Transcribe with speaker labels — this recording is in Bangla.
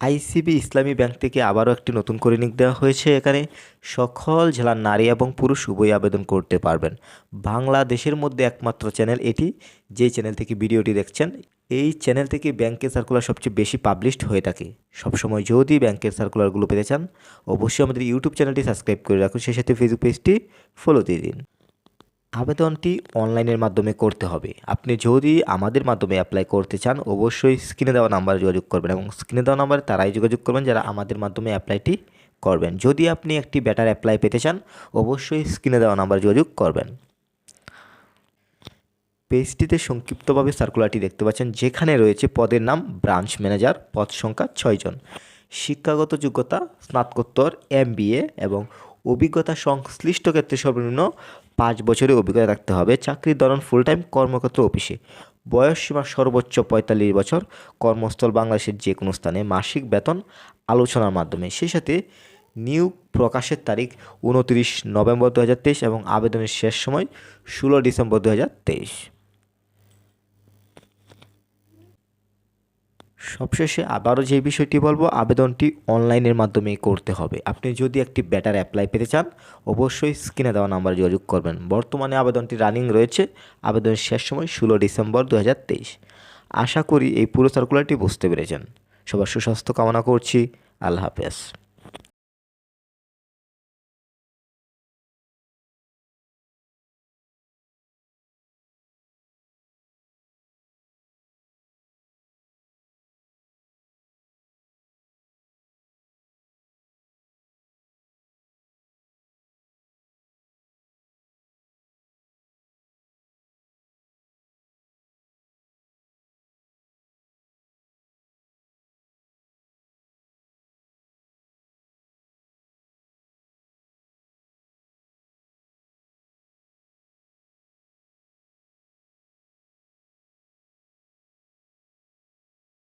Speaker 1: আইসিবি ইসলামী ব্যাংক থেকে আবারও একটি নতুন করে নিক দেওয়া হয়েছে। এখানে সকল জেলার নারী এবং পুরুষ উভয় আবেদন করতে পারবেন। বাংলাদেশের মধ্যে একমাত্র চ্যানেল এটি। যে চ্যানেল থেকে ভিডিওটি দেখছেন, এই চ্যানেল থেকে ব্যাংকের সার্কুলার সবচেয়ে বেশি পাবলিশড হয়ে থাকে। সবসময় যদি ব্যাংকের সার্কুলারগুলো পেতে চান, অবশ্যই আমাদের ইউটিউব চ্যানেলটি সাবস্ক্রাইব করে রাখুন। সেই সাথে ফেসবুক পেজটি ফলো দিয়ে দিন। আবেদনটি অনলাইনের মাধ্যমে করতে হবে। আপনি যদি আমাদের মাধ্যমে অ্যাপ্লাই করতে চান, অবশ্যই স্ক্রিনে দেওয়া নাম্বারে যোগাযোগ করবেন এবং স্ক্রিনে দেওয়া নাম্বারে তারাই যোগাযোগ করবেন যারা আমাদের মাধ্যমে অ্যাপ্লাইটি করবেন। যদি আপনি একটি বেটার অ্যাপ্লাই পেতে চান, অবশ্যই স্ক্রিনে দেওয়া নাম্বারে যোগাযোগ করবেন। পেজটিতে সংক্ষিপ্তভাবে সার্কুলারটি দেখতে পাচ্ছেন, যেখানে রয়েছে পদের নাম ব্রাঞ্চ ম্যানেজার পদ সংখ্যা ছয়জন। শিক্ষাগত যোগ্যতা, স্নাতকোত্তর এম এবং অভিজ্ঞতা সংশ্লিষ্ট ক্ষেত্রে সর্বনিম্ন পাঁচ বছরের অভিজ্ঞতা রাখতে হবে। চাকরির ধরন ফুল টাইম কর্মক্ষেত্র অফিসে। বয়স সীমা সর্বোচ্চ পঁয়তাল্লিশ বছর। কর্মস্থল বাংলাদেশের যে কোনো স্থানে মাসিক বেতন আলোচনার মাধ্যমে। সেই সাথে নিয়োগ প্রকাশের তারিখ উনত্রিশ নভেম্বর দু হাজার তেইশ এবং আবেদনের শেষ সময় ষোলো ডিসেম্বর দু হাজার তেইশ। সবশেষে আবারও যে বিষয়টি বলব, আবেদনটি অনলাইনের মাধ্যমে করতে হবে। আপনি যদি একটি ব্যাটার অ্যাপ্লাই পেতে চান, অবশ্যই স্ক্রিনে দেওয়া নাম্বারে যোগাযোগ করবেন। বর্তমানে আবেদনটি রানিং রয়েছে। আবেদনের শেষ সময় ষোলো ডিসেম্বর দু হাজার তেইশ। আশা করি এই পুরো সার্কুলারটি বুঝতে পেরেছেন। সবার সুস্বাস্থ্য কামনা করছি। আল্লাহ হাফেজ।